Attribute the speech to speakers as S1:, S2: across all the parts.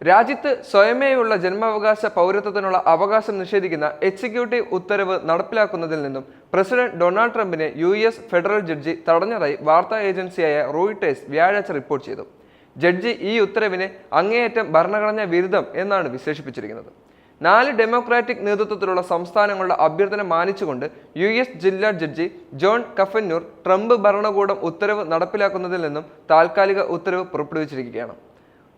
S1: രാജ്യത്ത് സ്വയമേയുള്ള ജന്മാവകാശ പൗരത്വത്തിനുള്ള അവകാശം നിഷേധിക്കുന്ന എക്സിക്യൂട്ടീവ് ഉത്തരവ് നടപ്പിലാക്കുന്നതിൽ നിന്നും പ്രസിഡന്റ് ഡൊണാൾഡ് ട്രംപിനെ യു എസ് ഫെഡറൽ ജഡ്ജി തടഞ്ഞതായി വാർത്താ ഏജൻസിയായ റോയിട്ടേഴ്സ് വ്യാഴാഴ്ച റിപ്പോർട്ട് ചെയ്തു. ജഡ്ജി ഈ ഉത്തരവിനെ അങ്ങേയറ്റം ഭരണഘടനാ വിരുദ്ധം എന്നാണ് വിശേഷിപ്പിച്ചിരിക്കുന്നത്. നാല് ഡെമോക്രാറ്റിക് നേതൃത്വത്തിലുള്ള സംസ്ഥാനങ്ങളുടെ അഭ്യർത്ഥന മാനിച്ചുകൊണ്ട് യു എസ് ജില്ലാ ജഡ്ജി ജോൺ കഫന്നൂർ ട്രംപ് ഭരണകൂടം ഉത്തരവ് നടപ്പിലാക്കുന്നതിൽ നിന്നും താൽക്കാലിക ഉത്തരവ് പുറപ്പെടുവിച്ചിരിക്കുകയാണ്.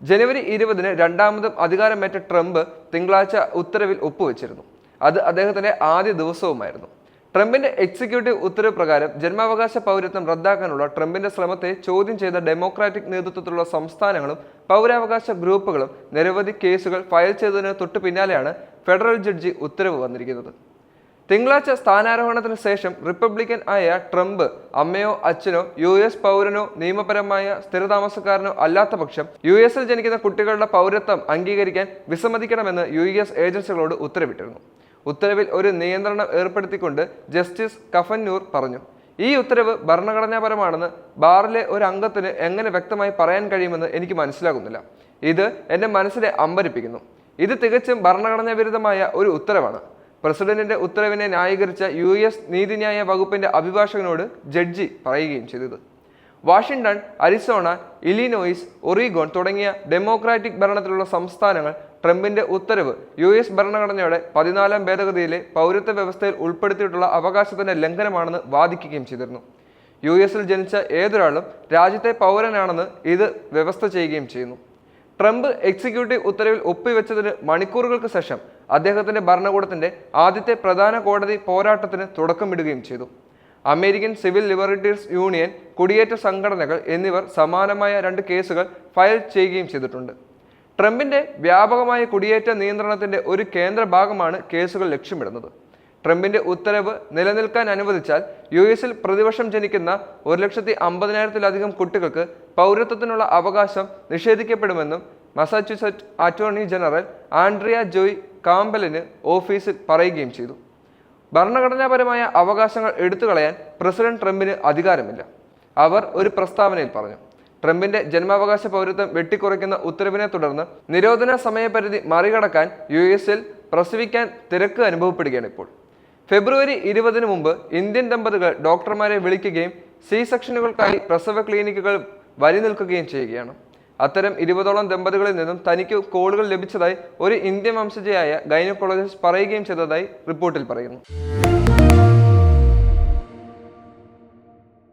S1: ജനുവരി ഇരുപതിന് രണ്ടാമതും അധികാരമേറ്റ ട്രംപ് തിങ്കളാഴ്ച ഉത്തരവിൽ ഒപ്പുവെച്ചിരുന്നു. അത് അദ്ദേഹത്തിന്റെ ആദ്യ ദിവസവുമായിരുന്നു. ട്രംപിന്റെ എക്സിക്യൂട്ടീവ് ഉത്തരവ് പ്രകാരം ജന്മാവകാശ പൗരത്വം റദ്ദാക്കാനുള്ള ട്രംപിന്റെ ശ്രമത്തെ ചോദ്യം ചെയ്ത ഡെമോക്രാറ്റിക് നേതൃത്വത്തിലുള്ള സംസ്ഥാനങ്ങളും പൗരാവകാശ ഗ്രൂപ്പുകളും നിരവധി കേസുകൾ ഫയൽ ചെയ്തതിന് തൊട്ടു പിന്നാലെയാണ് ഫെഡറൽ ജഡ്ജി ഉത്തരവ് വന്നിരിക്കുന്നത്. തിങ്കളാഴ്ച സ്ഥാനാരോഹണത്തിന് ശേഷം റിപ്പബ്ലിക്കൻ ആയ ട്രംപ് അമ്മയോ അച്ഛനോ യു എസ് പൗരനോ നിയമപരമായ സ്ഥിരതാമസക്കാരനോ അല്ലാത്ത പക്ഷം യു എസിൽ ജനിക്കുന്ന കുട്ടികളുടെ പൗരത്വം അംഗീകരിക്കാൻ വിസമ്മതിക്കണമെന്ന് യു എസ് ഏജൻസികളോട് ഉത്തരവിട്ടിരുന്നു. ഉത്തരവിൽ ഒരു നിയന്ത്രണം ഏർപ്പെടുത്തിക്കൊണ്ട് ജസ്റ്റിസ് കഫന്നൂർ പറഞ്ഞു. ഈ ഉത്തരവ് ഭരണഘടനാപരമാണെന്ന് ബാറിലെ ഒരു അംഗത്തിന് എങ്ങനെ വ്യക്തമായി പറയാൻ കഴിയുമെന്ന് എനിക്ക് മനസ്സിലാകുന്നില്ല. ഇത് എന്റെ മനസ്സിനെ അമ്പരിപ്പിക്കുന്നു. ഇത് തികച്ചും ഭരണഘടനാ വിരുദ്ധമായ ഒരു ഉത്തരവാണ്. പ്രസിഡന്റിന്റെ ഉത്തരവിനെ ന്യായീകരിച്ച യു എസ് നീതിന്യായ വകുപ്പിന്റെ അഭിഭാഷകനോട് ജഡ്ജി പറയുകയും ചെയ്തത്. വാഷിംഗ്ടൺ അരിസോണ ഇലിനോയിസ് ഒറീഗോൺ തുടങ്ങിയ ഡെമോക്രാറ്റിക് ഭരണത്തിലുള്ള സംസ്ഥാനങ്ങൾ ട്രംപിന്റെ ഉത്തരവ് യു എസ് ഭരണഘടനയുടെ പതിനാലാം ഭേദഗതിയിലെ പൗരത്വ വ്യവസ്ഥയിൽ ഉൾപ്പെടുത്തിയിട്ടുള്ള അവകാശത്തിന്റെ ലംഘനമാണെന്ന് വാദിക്കുകയും ചെയ്തിരുന്നു. യു എസിൽ ജനിച്ച ഏതൊരാളും രാജ്യത്തെ പൗരനാണെന്ന് ഇത് വ്യവസ്ഥ ചെയ്യുകയും ചെയ്യുന്നു. ട്രംപ് എക്സിക്യൂട്ടീവ് ഉത്തരവിൽ ഒപ്പുവെച്ചതിന് മണിക്കൂറുകൾക്ക് ശേഷം അദ്ദേഹത്തിന്റെ ഭരണകൂടത്തിന്റെ ആദ്യത്തെ പ്രധാന കോടതി പോരാട്ടത്തിന് തുടക്കമിടുകയും ചെയ്തു. അമേരിക്കൻ സിവിൽ ലിബർട്ടീസ് യൂണിയൻ കുടിയേറ്റ സംഘടനകൾ എന്നിവർ സമാനമായ രണ്ട് കേസുകൾ ഫയൽ ചെയ്യുകയും ചെയ്തിട്ടുണ്ട്. ട്രംപിന്റെ വ്യാപകമായ കുടിയേറ്റ നിയന്ത്രണത്തിന്റെ ഒരു കേന്ദ്ര ഭാഗമാണ് കേസുകൾ ലക്ഷ്യമിടുന്നത്. ട്രംപിന്റെ ഉത്തരവ് നിലനിൽക്കാൻ അനുവദിച്ചാൽ യു എസിൽ പ്രതിവർഷം ജനിക്കുന്ന ഒരു ലക്ഷത്തി അമ്പതിനായിരത്തിലധികം കുട്ടികൾക്ക് പൗരത്വത്തിനുള്ള അവകാശം നിഷേധിക്കപ്പെടുമെന്നും Massachusetts attorney general Andrea Joy കാമ്പലിന് ഓഫീസിൽ പറയുകയും ചെയ്തു. ഭരണഘടനാപരമായ അവകാശങ്ങൾ എടുത്തുകളയാൻ പ്രസിഡന്റ് ട്രംപിന് അധികാരമില്ല. അവർ ഒരു പ്രസ്താവനയിൽ പറഞ്ഞു ട്രംപിന്റെ ജന്മാവകാശ പൗരത്വം വെട്ടിക്കുറയ്ക്കുന്ന ഉത്തരവിനെ തുടർന്ന് നിരോധന സമയപരിധി മറികടക്കാൻ യു എസിൽ പ്രസവിക്കാൻ തിരക്ക് അനുഭവപ്പെടുകയാണ് ഇപ്പോൾ. ഫെബ്രുവരി ഇരുപതിന് മുമ്പ് ഇന്ത്യൻ ദമ്പതികൾ ഡോക്ടർമാരെ വിളിക്കുകയും സി സെക്ഷനുകൾക്കായി പ്രസവ ക്ലിനിക്കുകൾ വരി നിൽക്കുകയും ചെയ്യുകയാണ്. അത്തരം ഇരുപതോളം ദമ്പതികളിൽ നിന്നും തനിക്ക് കോളുകൾ ലഭിച്ചതായി ഒരു ഇന്ത്യൻ വംശജയായ ഗൈനക്കോളജിസ്റ്റ് പറയുകയും ചെയ്തതായി റിപ്പോർട്ടിൽ പറയുന്നു.